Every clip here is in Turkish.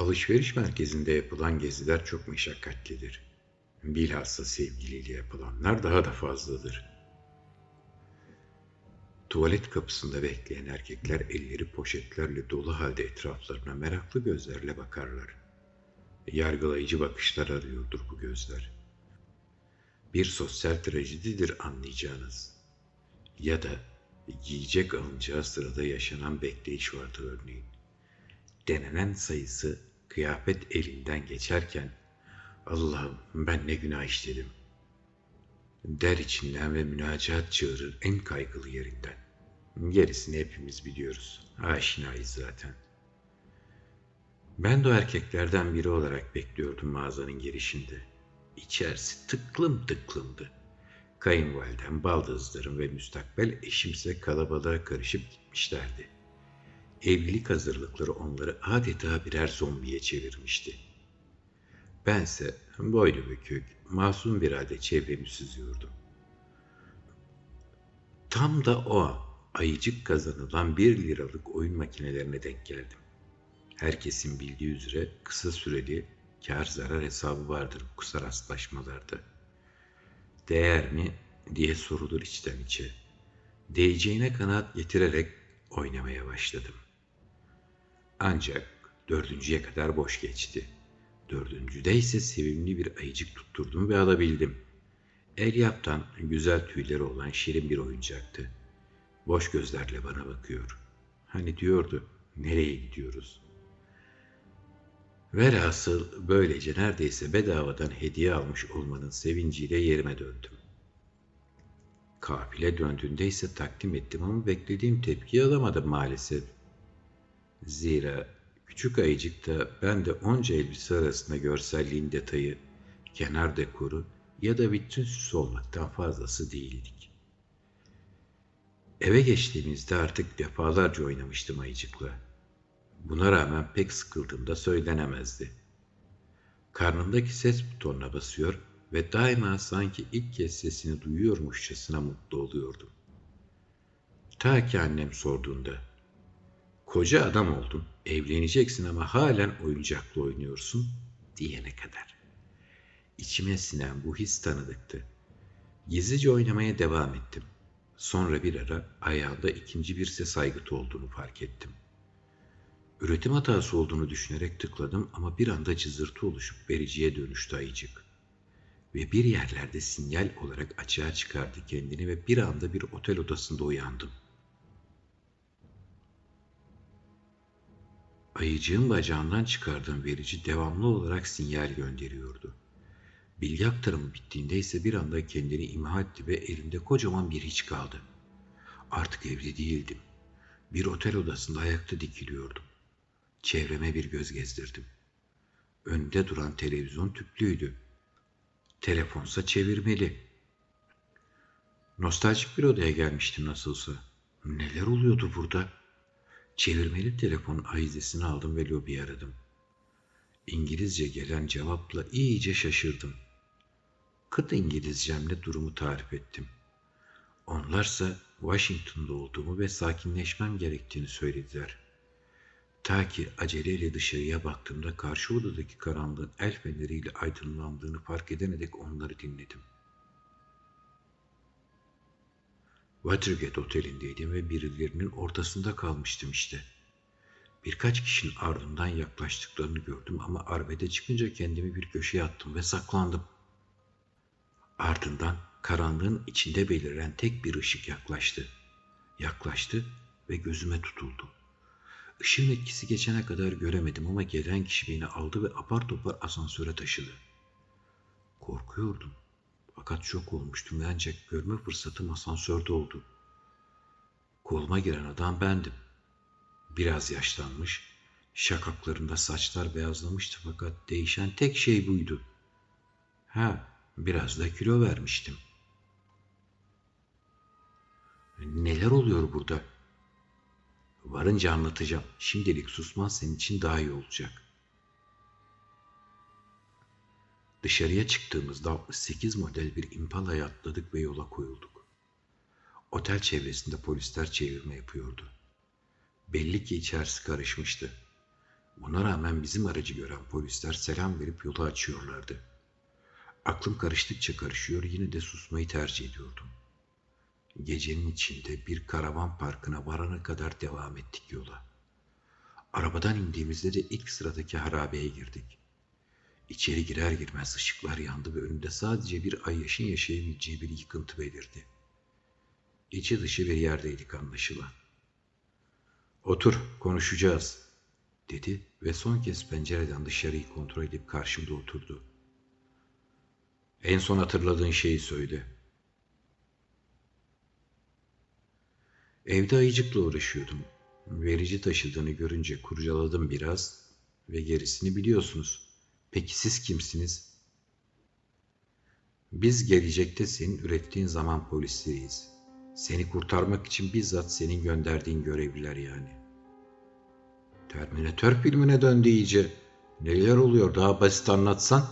Alışveriş merkezinde yapılan geziler çok meşakkatlidir. Bilhassa sevgiliyle yapılanlar daha da fazladır. Tuvalet kapısında bekleyen erkekler elleri poşetlerle dolu halde etraflarına meraklı gözlerle bakarlar. Yargılayıcı bakışlar arıyordur bu gözler. Bir sosyal trajedidir anlayacağınız. Ya da giyecek alınacağı sırada yaşanan bekleyiş vardır örneğin. Denenen sayısı kıyafet elinden geçerken Allah'ım ben ne günah işledim. Der içinden ve münacat çağırır en kaygılı yerinden. Gerisini hepimiz biliyoruz. Aşinayız zaten. Ben de o erkeklerden biri olarak bekliyordum mağazanın girişinde. İçerisi tıklım tıklımdı. Kayınvalidem, baldızlarım ve müstakbel eşimse kalabalığa karışıp gitmişlerdi. Evlilik hazırlıkları onları adeta birer zombiye çevirmişti. Bense boylu bükük, masum bir halde çevremi süzüyordum. Tam da o an ayıcık kazanılan bir liralık oyun makinelerine denk geldim. Herkesin bildiği üzere kısa süreli kar zarar hesabı vardır bu kısa rastlaşmalarda. Değer mi diye sorulur içten içe. Değeceğine kanaat getirerek oynamaya başladım. Ancak dördüncüye kadar boş geçti. Dördüncüde ise sevimli bir ayıcık tutturdum ve alabildim. Elyaptan güzel tüyleri olan şirin bir oyuncaktı. Boş gözlerle bana bakıyor. Hani diyordu, nereye gidiyoruz? Velhasıl böylece neredeyse bedavadan hediye almış olmanın sevinciyle yerime döndüm. Kafile döndüğünde ise takdim ettim ama beklediğim tepkiyi alamadım maalesef. Zira küçük ayıcıkta ben de onca elbise arasında görselliğin detayı, kenar dekoru ya da vitrin süsü olmaktan fazlası değildik. Eve geçtiğimizde artık defalarca oynamıştım ayıcıkla. Buna rağmen pek sıkıldığımda söylenemezdi. Karnındaki ses butonuna basıyor ve daima sanki ilk kez sesini duyuyormuşçasına mutlu oluyordum. Ta ki annem sorduğunda, koca adam oldun, evleneceksin ama halen oyuncakla oynuyorsun diyene kadar. İçime sinen bu his tanıdıktı. Gizlice oynamaya devam ettim. Sonra bir ara ayağında ikinci bir ses aygıtı olduğunu fark ettim. Üretim hatası olduğunu düşünerek tıkladım ama bir anda cızırtı oluşup vericiye dönüştü ayıcık. Ve bir yerlerde sinyal olarak açığa çıkardı kendini ve bir anda bir otel odasında uyandım. Ayıcığın bacağından çıkardığım verici devamlı olarak sinyal gönderiyordu. Bilgi aktarımı bittiğinde ise bir anda kendini imha etti ve elimde kocaman bir hiç kaldı. Artık evli değildim. Bir otel odasında ayakta dikiliyordum. Çevreme bir göz gezdirdim. Önde duran televizyon tüplüydü. Telefonsa çevirmeli. Nostaljik bir odaya gelmiştim nasılsa. Neler oluyordu burada? Çevirmeli telefonun ayizesini aldım ve lobi aradım. İngilizce gelen cevapla iyice şaşırdım. Kıt İngilizcemle durumu tarif ettim. Onlarsa Washington'da olduğumu ve sakinleşmem gerektiğini söylediler. Ta ki aceleyle dışarıya baktığımda karşı odadaki karanlığın el feneriyle aydınlandığını fark edene dek onları dinledim. Watergate otelindeydim ve birilerinin ortasında kalmıştım işte. Birkaç kişinin ardından yaklaştıklarını gördüm ama arbede çıkınca kendimi bir köşeye attım ve saklandım. Ardından karanlığın içinde beliren tek bir ışık yaklaştı. Yaklaştı ve gözüme tutuldu. Işığın etkisi geçene kadar göremedim ama gelen kişi beni aldı ve apar topar asansöre taşıdı. Korkuyordum. Fakat şok olmuştum ve ancak görme fırsatım asansörde oldu. Koluma giren adam bendim. Biraz yaşlanmış, şakaklarında saçlar beyazlamıştı fakat değişen tek şey buydu. Ha, biraz da kilo vermiştim. Neler oluyor burada? Varınca anlatacağım. Şimdilik susman senin için daha iyi olacak. Dışarıya çıktığımızda 68 model bir Impala'ya atladık ve yola koyulduk. Otel çevresinde polisler çevirme yapıyordu. Belli ki içerisi karışmıştı. Buna rağmen bizim aracı gören polisler selam verip yolu açıyorlardı. Aklım karıştıkça karışıyor yine de susmayı tercih ediyordum. Gecenin içinde bir karavan parkına varana kadar devam ettik yola. Arabadan indiğimizde de ilk sıradaki harabeye girdik. İçeri girer girmez ışıklar yandı ve önünde sadece bir ay yaşın yaşayabileceği bir yıkıntı belirdi. İçi dışı bir yerdeydik anlaşılan. Otur, konuşacağız, dedi ve son kez pencereden dışarıyı kontrol edip karşımda oturdu. En son hatırladığın şeyi söyle. Evde ayıcıkla uğraşıyordum. Verici taşıdığını görünce kurcaladım biraz ve gerisini biliyorsunuz. Peki siz kimsiniz? Biz gelecekte senin ürettiğin zaman polisleriyiz. Seni kurtarmak için bizzat senin gönderdiğin görevliler yani. Terminator filmine döndü iyice. Neler oluyor daha basit anlatsan.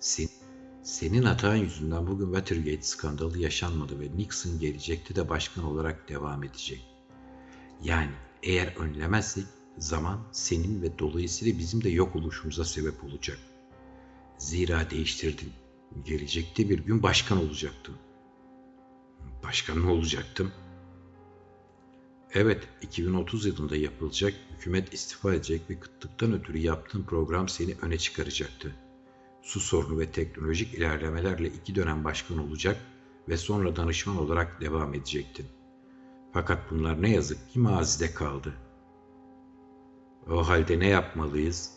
Sen, senin hatan yüzünden bugün Watergate skandalı yaşanmadı ve Nixon gelecekte de başkan olarak devam edecek. Yani eğer önlemezsek zaman senin ve dolayısıyla bizim de yok oluşumuza sebep olacak. Zira değiştirdin. Gelecekte bir gün başkan olacaktın. Başkan mı olacaktım? Evet, 2030 yılında yapılacak, hükümet istifa edecek ve kıtlıktan ötürü yaptığın program seni öne çıkaracaktı. Su sorunu ve teknolojik ilerlemelerle iki dönem başkan olacak ve sonra danışman olarak devam edecektin. Fakat bunlar ne yazık ki mazide kaldı. O halde ne yapmalıyız?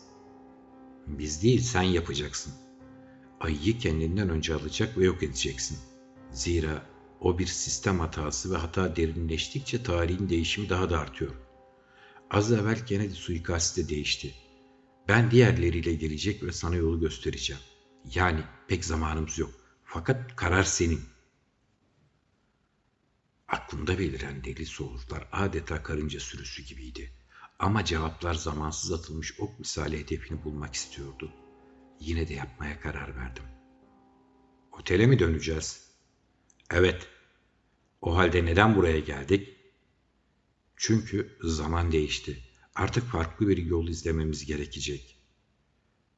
Biz değil sen yapacaksın. Ayıyı kendinden önce alacak ve yok edeceksin. Zira o bir sistem hatası ve hata derinleştikçe tarihin değişimi daha da artıyor. Az evvel Kennedy suikasti de değişti. Ben diğerleriyle gelecek ve sana yolu göstereceğim. Yani pek zamanımız yok. Fakat karar senin. Aklımda beliren deli soğuklar adeta karınca sürüsü gibiydi. Ama cevaplar zamansız atılmış ok misali hedefini bulmak istiyordu. Yine de yapmaya karar verdim. Otele mi döneceğiz? Evet. O halde neden buraya geldik? Çünkü zaman değişti. Artık farklı bir yol izlememiz gerekecek.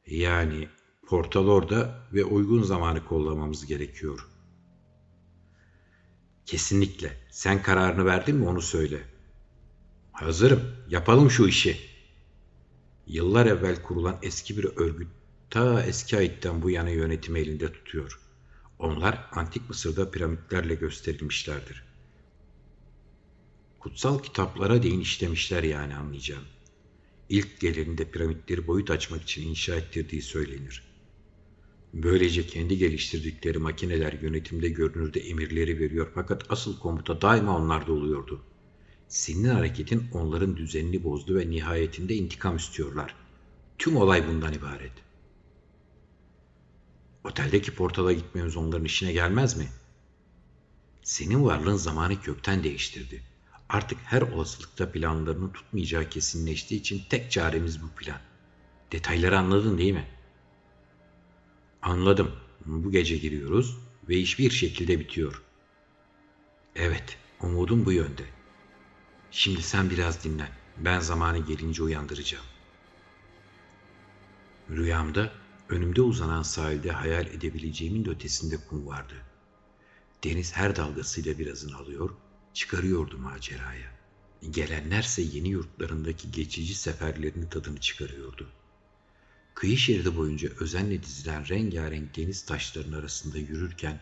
Yani portal orada ve uygun zamanı kollamamız gerekiyor. Kesinlikle. Sen kararını verdin mi onu söyle. Hazırım. Yapalım şu işi. Yıllar evvel kurulan eski bir örgüt ta eski ayetten bu yana yönetimi elinde tutuyor. Onlar antik Mısır'da piramitlerle gösterilmişlerdir. Kutsal kitaplara değin işlemişler yani anlayacağım. İlk gelirinde piramitleri boyut açmak için inşa ettirdiği söylenir. Böylece kendi geliştirdikleri makineler yönetimde görünürde emirleri veriyor fakat asıl komuta daima onlarda oluyordu. Senin hareketin onların düzenini bozdu ve nihayetinde intikam istiyorlar. Tüm olay bundan ibaret. Oteldeki portala gitmemiz onların işine gelmez mi? Senin varlığın zamanı kökten değiştirdi. Artık her olasılıkta planlarını tutmayacağı kesinleştiği için tek çaremiz bu plan. Detayları anladın değil mi? Anladım. Bu gece giriyoruz ve iş bir şekilde bitiyor. Evet, umudum bu yönde. Şimdi sen biraz dinlen. Ben zamanı gelince uyandıracağım. Rüyamda önümde uzanan sahilde hayal edebileceğimin de ötesinde kum vardı. Deniz her dalgasıyla birazını alıyor, çıkarıyordu maceraya. Gelenlerse yeni yurtlarındaki geçici seferlerinin tadını çıkarıyordu. Kıyı şeridi boyunca özenle dizilen rengarenk deniz taşlarının arasında yürürken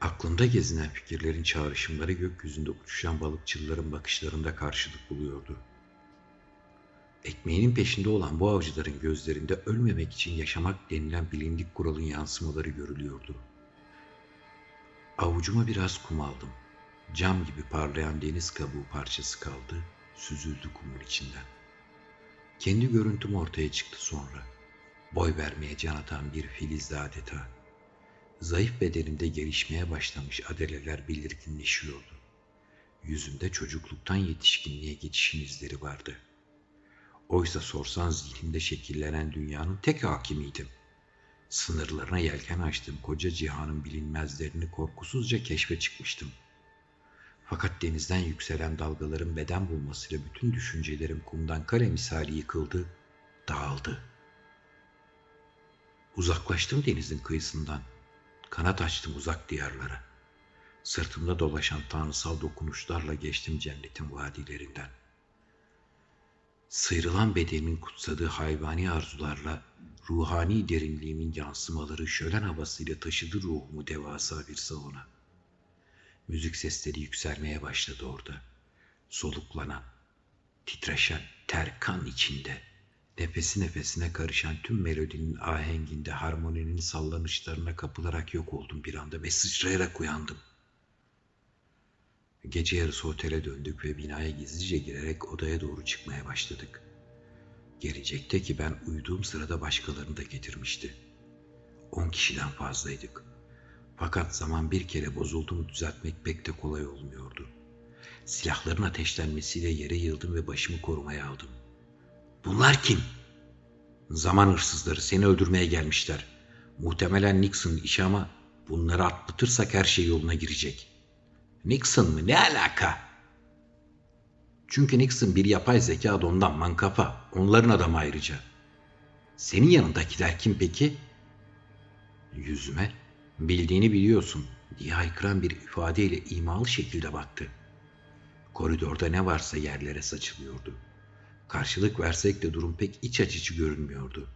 aklımda gezinen fikirlerin çağrışımları gökyüzünde uçuşan balıkçıların bakışlarında karşılık buluyordu. Ekmeğinin peşinde olan bu avcıların gözlerinde ölmemek için yaşamak denilen bilindik kuralın yansımaları görülüyordu. Avucuma biraz kum aldım. Cam gibi parlayan deniz kabuğu parçası kaldı, süzüldü kumun içinden. Kendi görüntüm ortaya çıktı sonra. Boy vermeye can atan bir filizdi adeta. Zayıf bedenimde gelişmeye başlamış adeleler belirginleşiyordu. Yüzümde çocukluktan yetişkinliğe geçişin izleri vardı. Oysa sorsan zihnimde şekillenen dünyanın tek hakimiydim. Sınırlarına yelken açtığım koca cihanın bilinmezlerini korkusuzca keşfe çıkmıştım. Fakat denizden yükselen dalgaların beden bulmasıyla bütün düşüncelerim kumdan kare misali yıkıldı, dağıldı. Uzaklaştım denizin kıyısından. Kanat açtım uzak diyarlara. Sırtımda dolaşan tanrısal dokunuşlarla geçtim cennetin vadilerinden. Sıyrılan bedenimin kutsadığı hayvani arzularla ruhani derinliğimin yansımaları şölen havasıyla taşıdı ruhumu devasa bir salona. Müzik sesleri yükselmeye başladı orada. Soluklanan, titreşen ter kan içinde, nefesi nefesine karışan tüm melodinin ahenginde harmoninin sallanışlarına kapılarak yok oldum bir anda ve sıçrayarak uyandım. Gece yarısı otele döndük ve binaya gizlice girerek odaya doğru çıkmaya başladık. Gelecekte ki ben uyuduğum sırada başkalarını da getirmişti. On kişiden fazlaydık. Fakat zaman bir kere bozuldu düzeltmek pek de kolay olmuyordu. Silahların ateşlenmesiyle yere yıldım ve başımı korumaya aldım. Bunlar kim? Zaman hırsızları seni öldürmeye gelmişler. Muhtemelen Nixon işi ama bunları atlatırsak her şey yoluna girecek. Nixon mı? Ne alaka? Çünkü Nixon bir yapay zeka da ondan mankafa. Onların adamı ayrıca. Senin yanındakiler kim peki? Yüzüme bildiğini biliyorsun diye haykıran bir ifadeyle imalı şekilde baktı. Koridorda ne varsa yerlere saçılıyordu. Karşılık versek de durum pek iç açıcı görünmüyordu.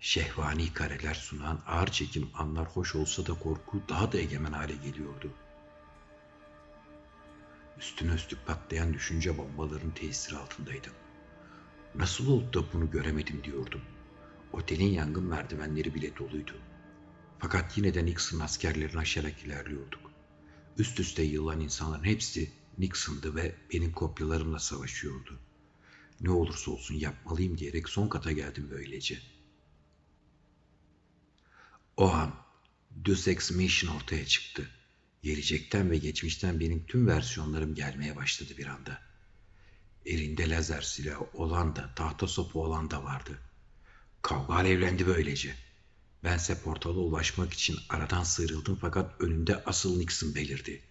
Şehvani kareler sunan ağır çekim anlar hoş olsa da korku daha da egemen hale geliyordu. Üstüne üstlük patlayan düşünce bombaların tesiri altındaydım. Nasıl oldu da bunu göremedim diyordum. Otelin yangın merdivenleri bile doluydu. Fakat yine de Nixon askerlerini aşarak ilerliyorduk. Üst üste yığılan insanların hepsi Nixon'dı ve benim kopyalarımla savaşıyordu. Ne olursa olsun yapmalıyım diyerek son kata geldim böylece. O an Deus Ex Mission ortaya çıktı. Gelecekten ve geçmişten benim tüm versiyonlarım gelmeye başladı bir anda. Elinde lazer silahı olan da tahta sopu olan da vardı. Kavga alevlendi böylece. Bense portala ulaşmak için aradan sıyrıldım fakat önümde asıl Nixon belirdi.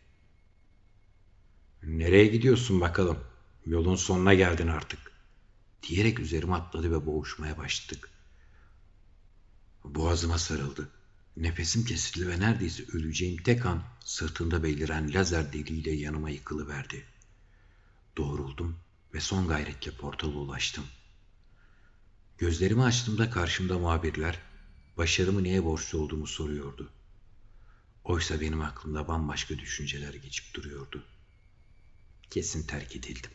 Nereye gidiyorsun bakalım? Yolun sonuna geldin artık. Diyerek üzerime atladı ve boğuşmaya başladık. Boğazıma sarıldı. Nefesim kesildi ve neredeyse öleceğim tek an sırtında beliren lazer deliğiyle yanıma yıkılıverdi. Doğruldum ve son gayretle portala ulaştım. Gözlerimi açtığımda karşımda muhabirler başarımı neye borçlu olduğumu soruyordu. Oysa benim aklımda bambaşka düşünceler geçip duruyordu. Kesin terk edildim.